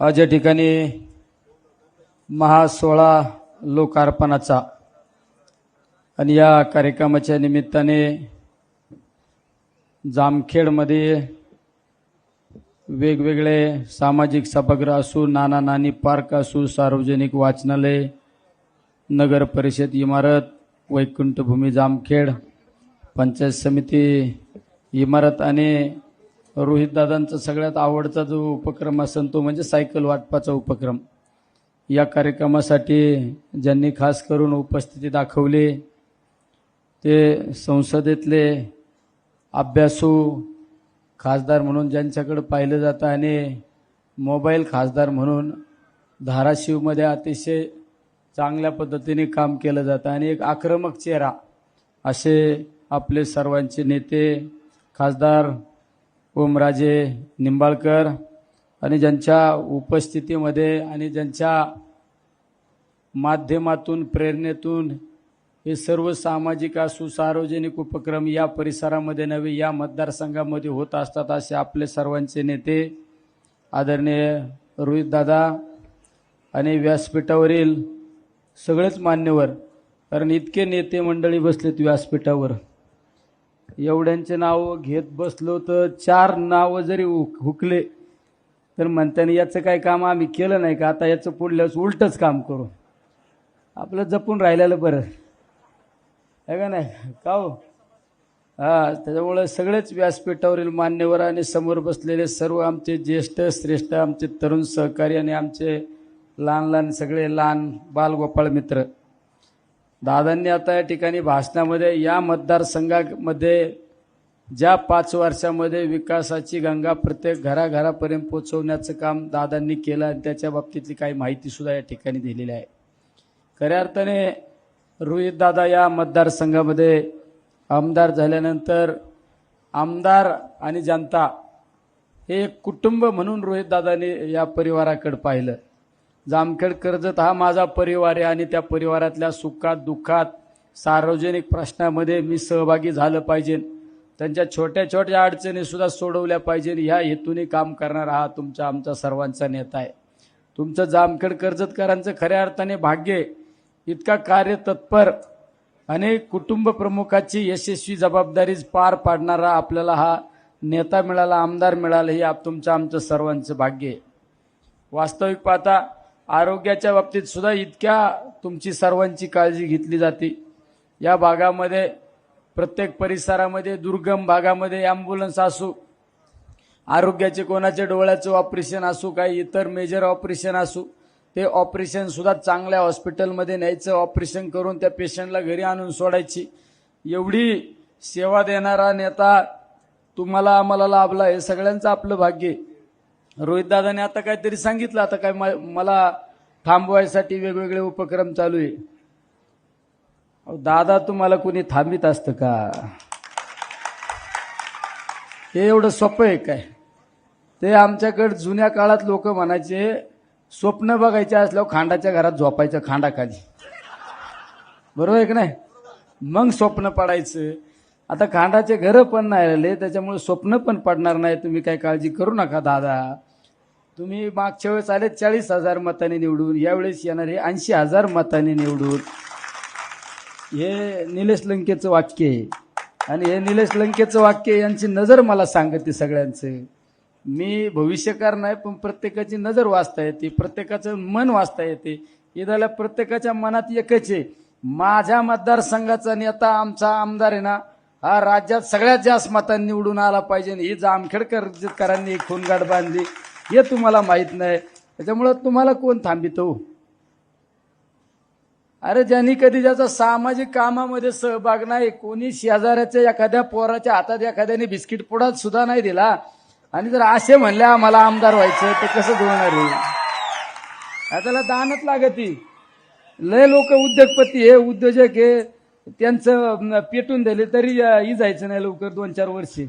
आज या ठिकाणी महासोळा लोकार्पणाचा आणि या कार्यक्रमाच्या निमित्ताने जामखेडमध्ये वेगवेगळे सामाजिक सभागृह असू नाना नानी पार्क असू सार्वजनिक वाचनालय नगर परिषद इमारत वैकुंठभूमी जामखेड पंचायत समिती इमारत आणि रोहितदादांचा सगळ्यात आवडता जो उपक्रम असेल तो म्हणजे सायकल वाटपाचा उपक्रम. या कार्यक्रमासाठी ज्यांनी खास करून उपस्थिती दाखवली ते संसदेतले अभ्यासू खासदार म्हणून ज्यांच्याकडं पाहिलं जातं आणि मोबाईल खासदार म्हणून धाराशिवमध्ये अतिशय चांगल्या पद्धतीने काम केलं जातं आणि एक आक्रमक चेहरा असे आपले सर्वांचे नेते खासदार ओमराजे निंबाळकर आणि ज्यांच्या उपस्थितीमध्ये आणि ज्यांच्या माध्यमातून प्रेरणेतून हे सर्व सामाजिक असू सार्वजनिक उपक्रम या परिसरामध्ये नव्हे या मतदारसंघामध्ये होत असतात असे आपले सर्वांचे नेते आदरणीय रोहितदादा आणि व्यासपीठावरील सगळेच मान्यवर कारण इतके नेते मंडळी बसलेत व्यासपीठावर. एवढ्यांचे नाव घेत बसलो तर चार नावं जरी हुक- हुकले तर म्हणताना याचं काय काम आम्ही केलं नाही का? आता याचं पुढल्याच उलटच काम करू. आपलं जपून राहिलेलं बरं. आहे का नाही? का हो? हा त्याच्यामुळे सगळेच व्यासपीठावरील मान्यवर आणि समोर बसलेले सर्व आमचे ज्येष्ठ श्रेष्ठ आमचे तरुण सहकारी आणि आमचे लहान लहान सगळे लहान बालगोपाळ मित्र. दादांनी आता या ठिकाणी भाषणामध्ये या मतदारसंघामध्ये ज्या पाच वर्षामध्ये विकासाची गंगा प्रत्येक घराघरापर्यंत पोचवण्याचं काम दादांनी केलं आणि त्याच्या बाबतीतली काही माहितीसुद्धा या ठिकाणी दिलेली आहे. खऱ्या अर्थाने रोहित दादा या मतदारसंघामध्ये आमदार झाल्यानंतर आमदार आणि जनता हे एक कुटुंब म्हणून रोहितदादाने या परिवाराकडे पाहिलं. जामखेड कर्जत हा माझा परिवार आहे आणि त्या परिवारातल्या सुखात दुःखात सार्वजनिक प्रश्नामध्ये मी सहभागी झालं पाहिजे. त्यांच्या छोट्या छोट्या अडचणीसुद्धा सोडवल्या पाहिजे. ह्या हेतूने काम करणारा हा तुमचा आमचा सर्वांचा नेता आहे. तुमचं जामखेड कर्जतकरांचं खऱ्या अर्थाने भाग्य आहे. इतका कार्य तत्पर आणि कुटुंब प्रमुखाची यशस्वी जबाबदारी पार पाडणारा आपल्याला हा नेता मिळाला आमदार मिळाला हे आप तुमचं आमचं सर्वांचं भाग्य आहे. वास्तविक पाहता आरोग्याच्या बाबतीत सुद्धा इतक्या तुमची सर्वांची काळजी घेतली जाते या भागामध्ये प्रत्येक परिसरामध्ये दुर्गम भागामध्ये ॲम्ब्युलन्स असू आरोग्याचे कोणाच्या डोळ्याचं ऑपरेशन असू काही इतर मेजर ऑपरेशन असू ते ऑपरेशनसुद्धा चांगल्या हॉस्पिटलमध्ये न्यायचं ऑपरेशन करून त्या पेशंटला घरी आणून सोडायची एवढी सेवा देणारा नेता तुम्हाला आम्हाला लाभला हे सगळ्यांचं आपलं भाग्य आहे. रोहितदादाने आता काहीतरी सांगितलं. आता काय म- मला थांबवायसाठी वेगवेगळे उपक्रम चालू आहे. दादा तुम्हाला कुणी थांबित असतं का? हे एवढं सोपं आहे काय? ते आमच्याकडे जुन्या काळात लोक म्हणायचे स्वप्न बघायचे असल्यावर खांडाच्या घरात झोपायचं खांडाखाली. बरोबर आहे का नाही? मग स्वप्न पडायचं. आता खांडाचे घरं पण नाही राहिले त्याच्यामुळे स्वप्न पण पडणार नाही. तुम्ही काही काळजी करू नका दादा. तुम्ही मागच्या वेळेस आले चाळीस हजार मताने निवडून यावेळेस येणार हे ऐंशी हजार मताने निवडून. हे निलेश लंकेचं वाक्य आहे. आणि हे निलेश लंकेचं वाक्य यांची नजर मला सांगते सगळ्यांचं. मी भविष्यकार नाही पण प्रत्येकाची नजर वाचता येते प्रत्येकाचं मन वाचता येते. इदाला प्रत्येकाच्या मनात एकच आहे माझ्या मतदारसंघाचा नेता आमचा आमदार आहे ना हा राज्यात सगळ्यात जास्त मतांनी निवडून आला पाहिजे. ही जामखेडकरांनी खूनगाड बांधली. हे तुम्हाला माहीत नाही. त्याच्यामुळं तुम्हाला कोण थांबितो? अरे ज्यांनी कधी ज्याचा सामाजिक कामामध्ये सहभाग नाही कोणी शेजाऱ्याच्या एखाद्या पोराच्या हातात एखाद्याने बिस्किट पुडात सुद्धा नाही दिला. आणि जर असे म्हणले आम्हाला आमदार व्हायचं तर कसं जुळणार आहे त्याला दानच लागती. लय लोक उद्योगपती हे उद्योजक आहे त्यांचं पेटून दिले तरी अं, ही जायचं नाही लवकर दोन चार वर्षी.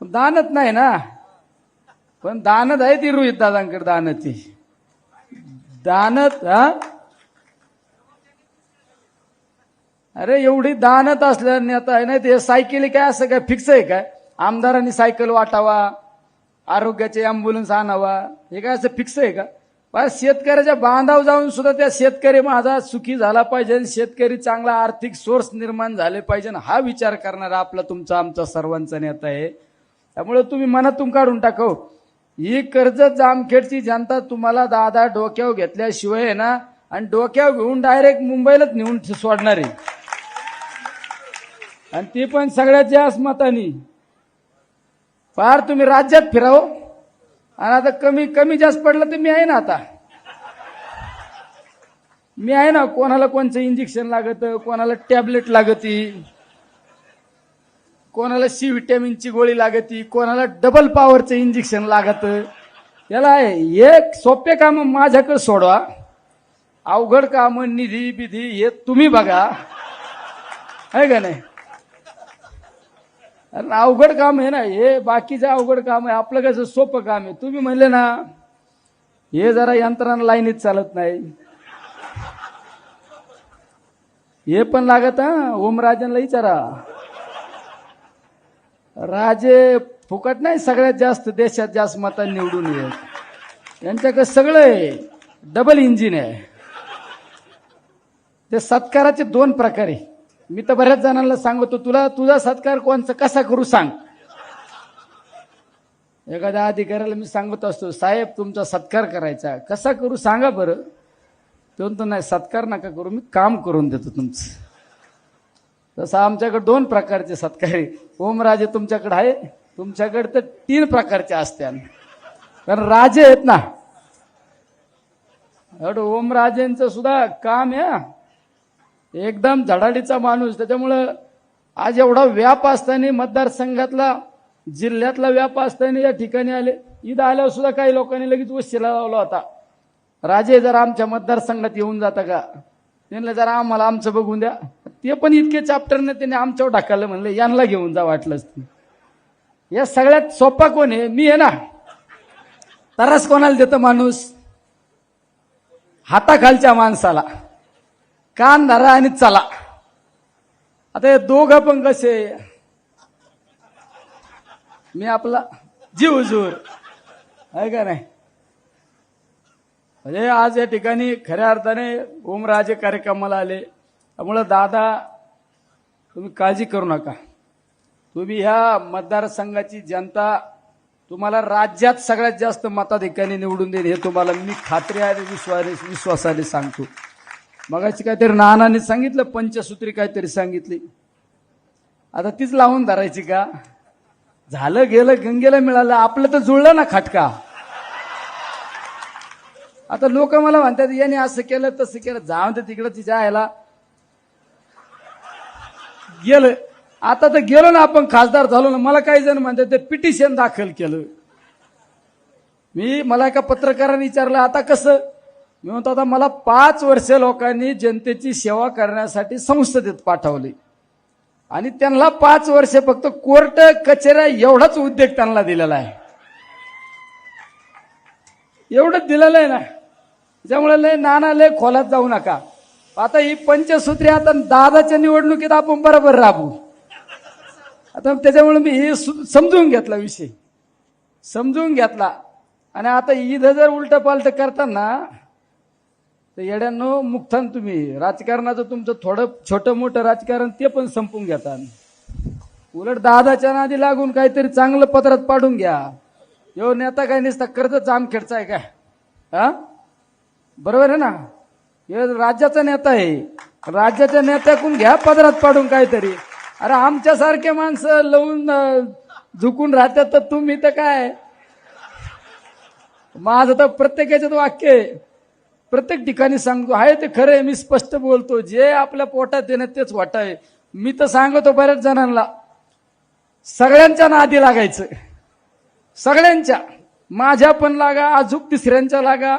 दानत नाही ना. पण दानत आहे ती रोहित दादांकडे दानती. दानत हा? अरे एवढी दानत असल्याने आता आहे ना ते सायकली काय असं काय फिक्स आहे काय? आमदारांनी सायकल वाटावा आरोग्याचे अँब्युलन्स आणावा हे काय असं फिक्स आहे का? शेतकऱ्याच्या बांधाव जाऊन सुद्धा त्या शेतकरी माझा सुखी झाला पाहिजे आणि शेतकरी चांगला आर्थिक सोर्स निर्माण झाले पाहिजे हा विचार करणारा आपला तुमचा आमचा सर्वांचा नेता आहे. त्यामुळे तुम्ही मनातून काढून टाकव. ही कर्जत जामखेडची जनता तुम्हाला दादा डोक्यावर घेतल्याशिवाय आहे ना आणि डोक्यावर घेऊन डायरेक्ट मुंबईलाच नेऊन सोडणार आहे. आणि ती पण सगळ्यात जास्त मतानी. फार तुम्ही राज्यात फिराव. आणि आता कमी कमी जास्त पडलं तर मी आहे ना आता. मी आहे ना कोणाला कोणचं इंजेक्शन लागत कोणाला टॅबलेट लागती कोणाला सी व्हिटॅमिनची गोळी लागती कोणाला डबल पॉवरचं इंजेक्शन लागत. याला आहे एक सोपे काम माझ्याकडे सोडवा. अवघड काम निधी बिधी हे तुम्ही बघा. आहे का नाही? अरे अवघड काम आहे ना हे बाकीचं अवघड काम आहे आपलं कसं सोपं काम आहे? तुम्ही म्हणले ना हे जरा यंत्रणा लाईनीत चालत नाही. हे पण लागत हा ओमराजांना विचारा. राजे फुकट नाही सगळ्यात जास्त देशात जास्त मतांनी निवडून येत. यांच्याकडे सगळं आहे डबल इंजिन आहे. ते सत्काराचे दोन प्रकार आहे. मी तर बऱ्याच जणांना सांगतो तुला तुझा सत्कार कोणचा कसा करू सांग? एखाद्या अधिकाऱ्याला मी सांगत असतो साहेब तुमचा सत्कार करायचा कसा करू सांगा बरं. तो म्हणतो नाही सत्कार नका करू मी काम करून देतो तुमचं. तसं आमच्याकडे दोन प्रकारचे सत्कार आहे. ओमराजे तुमच्याकडे आहे तुमच्याकडे तर तीन प्रकारचे असत्या कारण राजे आहेत ना. एवढं ओमराजेंचं सुद्धा काम आहे एकदम झडाडीचा माणूस. त्याच्यामुळं आज एवढा व्याप असताना मतदारसंघातला जिल्ह्यातला व्याप असताना या ठिकाणी आले. इथं आल्यावर सुद्धा काही लोकांनी लगेच उशीला लावला होता. राजे जरा आमच्या मतदारसंघात येऊन जाता का? त्यांना जरा आम्हाला आमचं बघून द्या. ते पण इतके चॅप्टरने त्यांनी आमच्यावर ढकललं म्हणलं यांना घेऊन जा वाटलंच ते. या सगळ्यात सोपा कोण आहे? मी आहे ना. तरच कोणाला देतो माणूस? हाताखालच्या माणसाला. कान धरा आणि चला. आता हे दोघं पण कसे? मी आपला जीव जोर आहे का नाही? म्हणजे आज या ठिकाणी खऱ्या अर्थाने ओमराजे कार्यक्रमाला आले. त्यामुळं दादा तुम्ही काळजी करू नका. तुम्ही ह्या मतदारसंघाची जनता तुम्हाला राज्यात सगळ्यात जास्त मताधिकारी निवडून देईल हे तुम्हाला मी खात्री आणि विश्वास विश्वासाने सांगतो. मगाशी काहीतरी नानाने सांगितलं पंचसूत्री काहीतरी सांगितली. आता तीच लावून धरायची का? झालं गेलं गंगेला मिळालं आपलं तर जुळलं ना खटका. आता लोक मला म्हणतात याने असं केलं तसं केलं. जाऊन तर तिकडं तिच्या आयला गेलं. आता तर गेलो ना आपण खासदार झालो ना. मला काही जण म्हणतात ते पिटिशन दाखल केलं. मी मला एका पत्रकाराने विचारलं आता कसं? मी म्हणतो आता मला पाच वर्ष लोकांनी जनतेची सेवा करण्यासाठी संसदेत पाठवली. आणि त्यांना पाच वर्ष फक्त कोर्ट कचेऱ्या एवढाच उद्योग त्यांना दिलेला आहे. एवढंच दिलेलं आहे ना. त्यामुळे लय नाना लय खोलात जाऊ नका. आता ही पंचसूत्री आता दादाच्या निवडणुकीत आपण बरोबर राबू. आता त्याच्यामुळे मी हे सु- समजून घेतला विषय. समजून घेतला. आणि आता इथं जर उलट पालट करताना तर येड्यांनो मुक्तान तुम्ही. राजकारणाचं तुमचं थोडं छोटं मोठं राजकारण ते पण संपून घेता. उलट दादाच्या नादी लागून काहीतरी चांगलं पत्रात पाडून घ्या. यो नेता काय नसता कर्ज जामखेडचा आहे का? हा? बरोबर आहे ना? हे राज्याचा नेता आहे. राज्याच्या नेत्याकडून घ्या पदरात पाडून काहीतरी. अरे आमच्यासारखे माणसं लवून झुकून राहतात तर तुम्ही तर काय? माझं तर प्रत्येकाच्यात वाक्य आहे. प्रत्येक ठिकाणी सांगतो आहे ते खरं आहे मी स्पष्ट बोलतो. जे आपल्या पोटात देणं तेच वाट आहे. मी तर सांगतो बऱ्याच जणांना सगळ्यांच्या नादी लागायचं. सगळ्यांच्या. माझ्या पण लागा अजूक तिसऱ्यांच्या लागा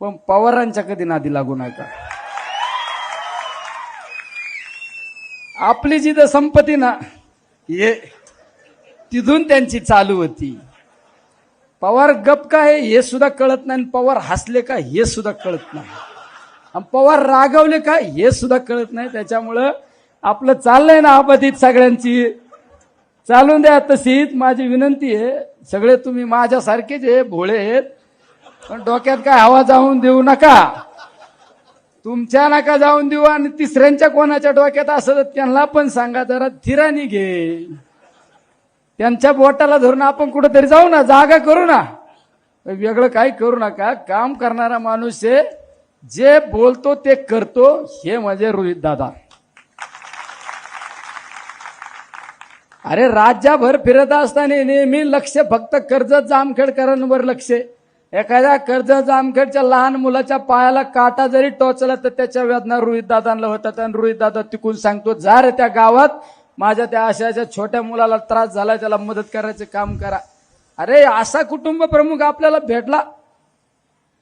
पण पवारांच्या कधी नादी लागू नका. आपली जिथं संपत्ती ना ये तिथून त्यांची चालू होती. पवार गप काय हे सुद्धा कळत नाही आणि पवार हसले का हे सुद्धा कळत नाही. आणि पवार रागवले का हे सुद्धा कळत नाही. त्याच्यामुळं आपलं चाललंय ना आपतीत सगळ्यांची. चालून द्या तशीच. माझी विनंती आहे सगळे तुम्ही माझ्यासारखेच आहे भोळे आहेत. पण डोक्यात काय हवा जाऊन देऊ नका. तुमच्या नका जाऊन देऊ आणि तिसऱ्यांच्या कोणाच्या डोक्यात असत त्यांना पण सांगा जरा थिराणी घे. त्यांच्या बोटाला धरून आपण कुठेतरी जाऊ ना जागा करू ना. वेगळं काही करू नका. काम करणारा माणूस आहे जे बोलतो ते करतो. हे म्हणजे रोहित दादा. अरे राज्यभर फिरत असताना नेहमी लक्ष फक्त कर्ज जामखेडकरांवर लक्ष एखाद्या कर्ज जामखेडच्या लहान मुलाच्या पायाला काटा जरी टोचला तर त्याच्या वेदना रोहित दादांना होतात. आणि रोहित दादा तिकून सांगतो जा रे त्या गावात माझ्या त्या अशाच्या छोट्या मुलाला त्रास झाला त्याला मदत करायचं काम करा. अरे असा कुटुंब प्रमुख आपल्याला भेटला.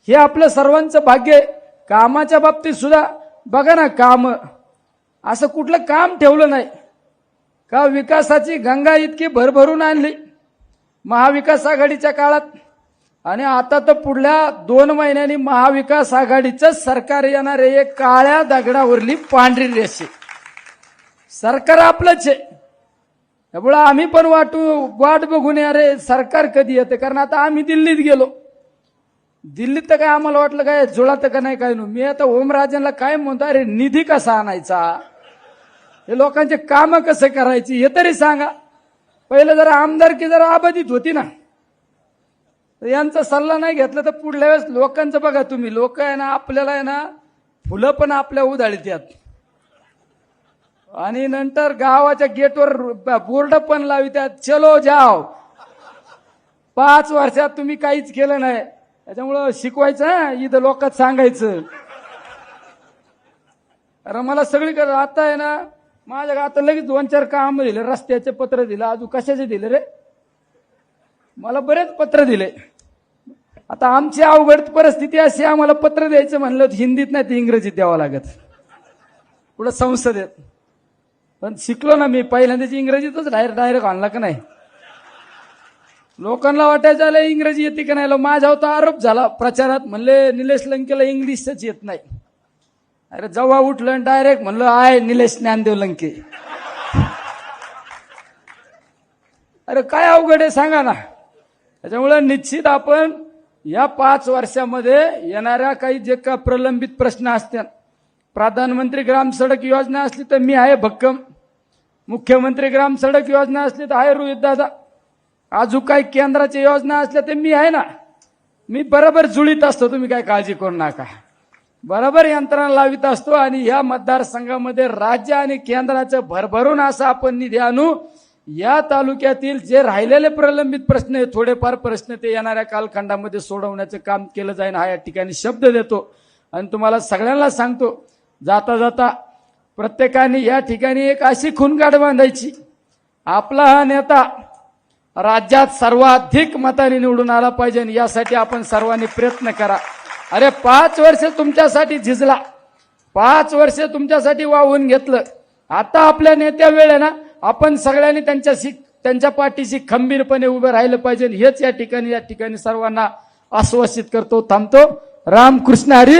हे आपलं सर्वांचं भाग्य आहे. कामाच्या बाबतीत सुद्धा बघा ना काम. असं कुठलं काम ठेवलं नाही. का विकासाची गंगा इतकी भरभरून आणली? महाविकास आघाडीच्या काळात. आणि आता तर पुढल्या दोन महिन्यांनी महाविकास आघाडीचं सरकार येणार आहे. एक काळ्या दगडावरली पांढरी रेषे. सरकार आपलंच आहे. त्यामुळं आम्ही पण वाटू वाट बघून या रे सरकार कधी येते? कारण आता आम्ही दिल्लीत गेलो. दिल्लीत तर काय आम्हाला वाटलं काय जुळात का नाही काय मी आता ओमराजांना काय म्हणतो अरे निधी कसा आणायचा? हे लोकांचे कामं कसे करायची हे तरी सांगा. पहिलं जरा आमदारकी जरा आबाधित होती ना. तर यांचा सल्ला नाही घेतला तर पुढल्या वेळेस लोकांचं बघा तुम्ही. लोक आहे ना आपल्याला आहे ना फुलं पण आपल्या उधाळीत यात आणि नंतर गावाच्या गेटवर बोर्ड पण लावित्यात चलो जाव पाच वर्षात तुम्ही काहीच केलं नाही. त्याच्यामुळं शिकवायचं इथं लोकात सांगायचं. अरे मला सगळीकडे आता आहे ना माझ्या आता लगेच दोन चार काम दिले. रस्त्याचे पत्र दिलं अजून कशाचे दिले रे? मला बरेच पत्र दिले. आता आमची अवघड परिस्थिती अशी आम्हाला पत्र द्यायचं म्हणलं हिंदीत नाही ते इंग्रजीत द्यावं लागत. पुढं संसदेत. पण शिकलो ना मी पहिल्यांदाच इंग्रजीतच डायरेक्ट डायरेक्ट आणला का नाही? लोकांना वाटायचं आलं इंग्रजी येते का नाही? माझा होता आरोप झाला प्रचारात. म्हणले निलेश लंकेला इंग्लिशच येत नाही. अरे जेव्हा उठलं डायरेक्ट म्हणलं आय निलेश ज्ञानदेव लंके. अरे काय अवघड आहे सांगा ना. त्याच्यामुळे निश्चित आपण या पाच वर्षामध्ये येणाऱ्या काही जे का प्रलंबित प्रश्न असतात प्रधानमंत्री ग्राम सडक योजना असली तर मी आहे भक्कम. मुख्यमंत्री ग्राम सडक योजना असली तर आहे रोहित दादा अजून काही केंद्राच्या योजना असल्या तर मी आहे ना. मी बरोबर जुळीत असतो तुम्ही काय काळजी करू नका. बरोबर यंत्रणा लावित असतो आणि या मतदारसंघामध्ये राज्य आणि केंद्राचं भरभरून असं आपण निधी आणू. या तालुक्यातील जे राहिलेले प्रलंबित प्रश्न आहे थोडेफार प्रश्न ते येणाऱ्या कालखंडामध्ये सोडवण्याचं काम केलं जाईल हा या ठिकाणी शब्द देतो. आणि तुम्हाला सगळ्यांना सांगतो जाता जाता प्रत्येकाने या ठिकाणी एक अशी खुनगाड बांधायची. आपला हा नेता राज्यात सर्वाधिक मताने निवडून आला पाहिजे आणि यासाठी आपण सर्वांनी प्रयत्न करा. अरे पाच वर्ष तुमच्यासाठी झिजला. पाच वर्ष तुमच्यासाठी वाहून घेतलं. आता आपल्या नेत्या वेळ ना आपण सगळ्यांनी त्यांच्याशी त्यांच्या पाठीशी खंबीरपणे उभं राहिलं पाहिजे हेच या ठिकाणी या ठिकाणी सर्वांना आश्वासित करतो थांबतो. रामकृष्ण हरी.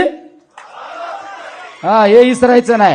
हा हे इसरायचं नाही.